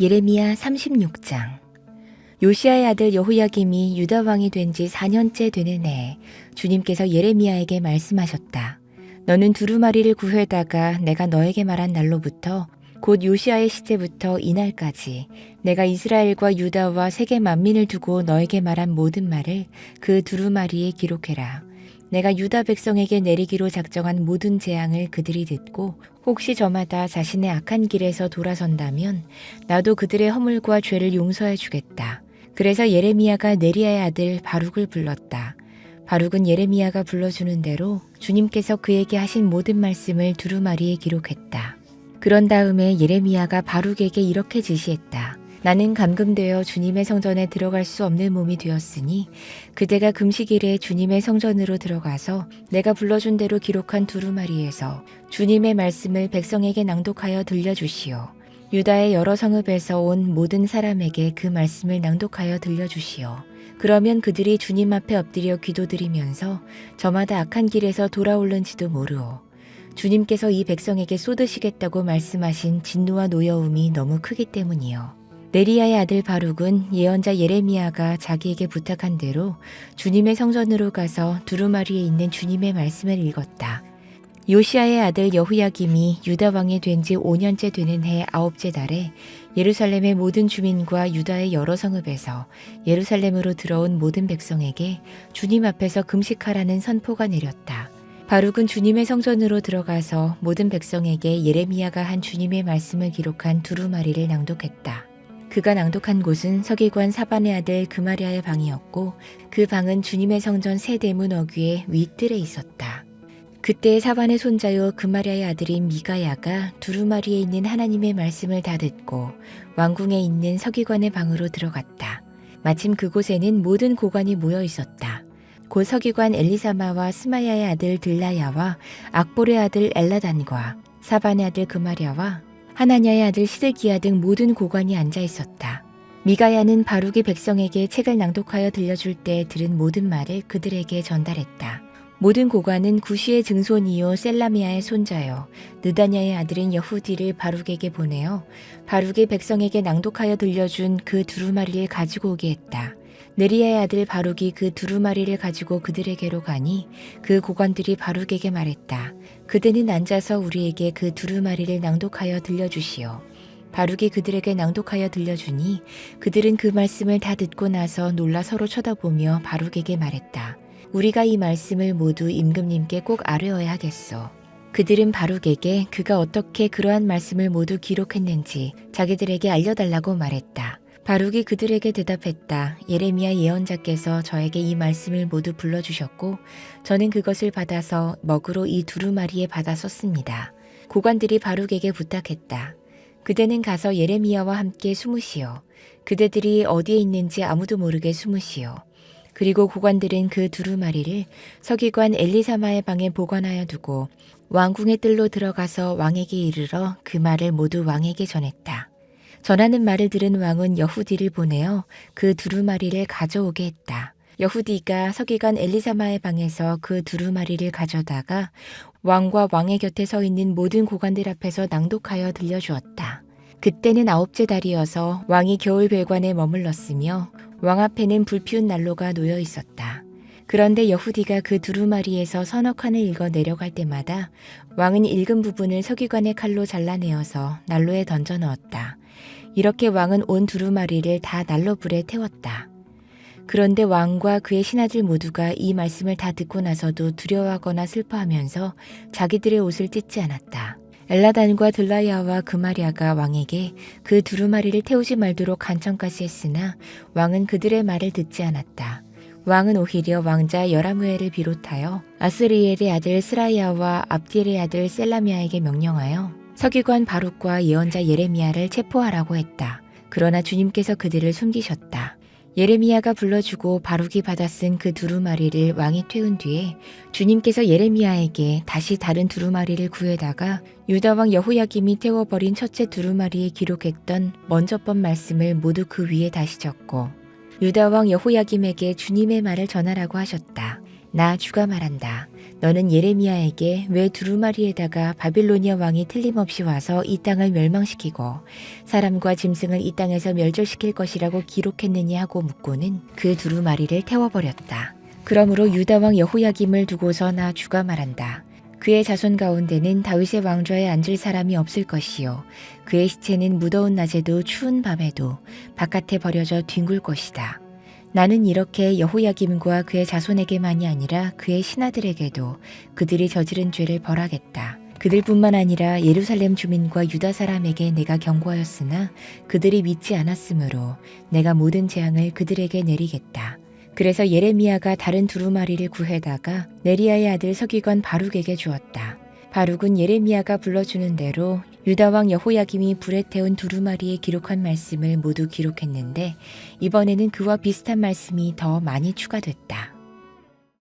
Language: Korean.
예레미야 36장 요시아의 아들 여호야김이 유다 왕이 된 지 4년째 되는 해 주님께서 예레미야에게 말씀하셨다. 너는 두루마리를 구해다가 내가 너에게 말한 날로부터 곧 요시아의 시대부터 이날까지 내가 이스라엘과 유다와 세계 만민을 두고 너에게 말한 모든 말을 그 두루마리에 기록해라. 내가 유다 백성에게 내리기로 작정한 모든 재앙을 그들이 듣고 혹시 저마다 자신의 악한 길에서 돌아선다면 나도 그들의 허물과 죄를 용서해 주겠다. 그래서 예레미야가 네리야의 아들 바룩을 불렀다. 바룩은 예레미야가 불러주는 대로 주님께서 그에게 하신 모든 말씀을 두루마리에 기록했다. 그런 다음에 예레미야가 바룩에게 이렇게 지시했다. 나는 감금되어 주님의 성전에 들어갈 수 없는 몸이 되었으니 그대가 금식일에 주님의 성전으로 들어가서 내가 불러준 대로 기록한 두루마리에서 주님의 말씀을 백성에게 낭독하여 들려주시오. 유다의 여러 성읍에서 온 모든 사람에게 그 말씀을 낭독하여 들려주시오. 그러면 그들이 주님 앞에 엎드려 기도드리면서 저마다 악한 길에서 돌아올는지도 모르오. 주님께서 이 백성에게 쏟으시겠다고 말씀하신 진노와 노여움이 너무 크기 때문이요. 네리야의 아들 바룩은 예언자 예레미야가 자기에게 부탁한 대로 주님의 성전으로 가서 두루마리에 있는 주님의 말씀을 읽었다. 요시아의 아들 여후야김이 유다 왕이 된 지 5년째 되는 해 아홉째 달에 예루살렘의 모든 주민과 유다의 여러 성읍에서 예루살렘으로 들어온 모든 백성에게 주님 앞에서 금식하라는 선포가 내렸다. 바룩은 주님의 성전으로 들어가서 모든 백성에게 예레미야가 한 주님의 말씀을 기록한 두루마리를 낭독했다. 그가 낭독한 곳은 서기관 사반의 아들 그마리아의 방이었고 그 방은 주님의 성전 세 대문 어귀의 윗뜰에 있었다. 그때 사반의 손자요 그마리아의 아들인 미가야가 두루마리에 있는 하나님의 말씀을 다 듣고 왕궁에 있는 서기관의 방으로 들어갔다. 마침 그곳에는 모든 고관이 모여 있었다. 곧 서기관 엘리사마와 스마야의 아들 들라야와 악볼의 아들 엘라단과 사반의 아들 그마리아와 하나냐의 아들 시드기야 등 모든 고관이 앉아 있었다. 미가야는 바룩이 백성에게 책을 낭독하여 들려줄 때 들은 모든 말을 그들에게 전달했다. 모든 고관은 구시의 증손이요 셀라미아의 손자요 느다냐의 아들인 여후디를 바룩에게 보내어 바룩이 백성에게 낭독하여 들려준 그 두루마리를 가지고 오게 했다. 네리야의 아들 바룩이 그 두루마리를 가지고 그들에게로 가니 그 고관들이 바룩에게 말했다. 그대는 앉아서 우리에게 그 두루마리를 낭독하여 들려주시오. 바룩이 그들에게 낭독하여 들려주니 그들은 그 말씀을 다 듣고 나서 놀라 서로 쳐다보며 바룩에게 말했다. 우리가 이 말씀을 모두 임금님께 꼭 아뢰어야 하겠소. 그들은 바룩에게 그가 어떻게 그러한 말씀을 모두 기록했는지 자기들에게 알려달라고 말했다. 바룩이 그들에게 대답했다. 예레미야 예언자께서 저에게 이 말씀을 모두 불러주셨고 저는 그것을 받아서 먹으로 이 두루마리에 받아 썼습니다. 고관들이 바룩에게 부탁했다. 그대는 가서 예레미야와 함께 숨으시오. 그대들이 어디에 있는지 아무도 모르게 숨으시오. 그리고 고관들은 그 두루마리를 서기관 엘리사마의 방에 보관하여 두고 왕궁의 뜰로 들어가서 왕에게 이르러 그 말을 모두 왕에게 전했다. 전하는 말을 들은 왕은 여후디를 보내어 그 두루마리를 가져오게 했다. 여후디가 서기관 엘리사마의 방에서 그 두루마리를 가져다가 왕과 왕의 곁에 서 있는 모든 고관들 앞에서 낭독하여 들려주었다. 그때는 아홉째 달이어서 왕이 겨울 별관에 머물렀으며 왕 앞에는 불피운 난로가 놓여 있었다. 그런데 여후디가 그 두루마리에서 서너 칸을 읽어 내려갈 때마다 왕은 읽은 부분을 서기관의 칼로 잘라내어서 난로에 던져 넣었다. 이렇게 왕은 온 두루마리를 다 난로불에 태웠다. 그런데 왕과 그의 신하들 모두가 이 말씀을 다 듣고 나서도 두려워하거나 슬퍼하면서 자기들의 옷을 찢지 않았다. 엘라단과 들라야와 그마리아가 왕에게 그 두루마리를 태우지 말도록 간청까지 했으나 왕은 그들의 말을 듣지 않았다. 왕은 오히려 왕자 여라무엘을 비롯하여 아스리엘의 아들 스라이아와 압디엘의 아들 셀라미아에게 명령하여 서기관 바룩과 예언자 예레미야를 체포하라고 했다. 그러나 주님께서 그들을 숨기셨다. 예레미야가 불러주고 바룩이 받아 쓴 그 두루마리를 왕이 태운 뒤에 주님께서 예레미야에게 다시 다른 두루마리를 구해다가 유다 왕 여호야김이 태워버린 첫째 두루마리에 기록했던 먼저 번 말씀을 모두 그 위에 다시 적고 유다 왕 여호야김에게 주님의 말을 전하라고 하셨다. 나 주가 말한다. 너는 예레미야에게 왜 두루마리에다가 바빌로니아 왕이 틀림없이 와서 이 땅을 멸망시키고 사람과 짐승을 이 땅에서 멸절시킬 것이라고 기록했느냐 하고 묻고는 그 두루마리를 태워버렸다. 그러므로 유다 왕 여호야김을 두고서 나 주가 말한다. 그의 자손 가운데는 다윗의 왕좌에 앉을 사람이 없을 것이요 그의 시체는 무더운 낮에도 추운 밤에도 바깥에 버려져 뒹굴 것이다. 나는 이렇게 여호야김과 그의 자손에게만이 아니라 그의 신하들에게도 그들이 저지른 죄를 벌하겠다. 그들뿐만 아니라 예루살렘 주민과 유다 사람에게 내가 경고하였으나 그들이 믿지 않았으므로 내가 모든 재앙을 그들에게 내리겠다. 그래서 예레미야가 다른 두루마리를 구해다가 네리야의 아들 서기관 바룩에게 주었다. 바룩은 예레미야가 불러주는 대로 유다 왕 여호야김이 불에 태운 두루마리에 기록한 말씀을 모두 기록했는데 이번에는 그와 비슷한 말씀이 더 많이 추가됐다.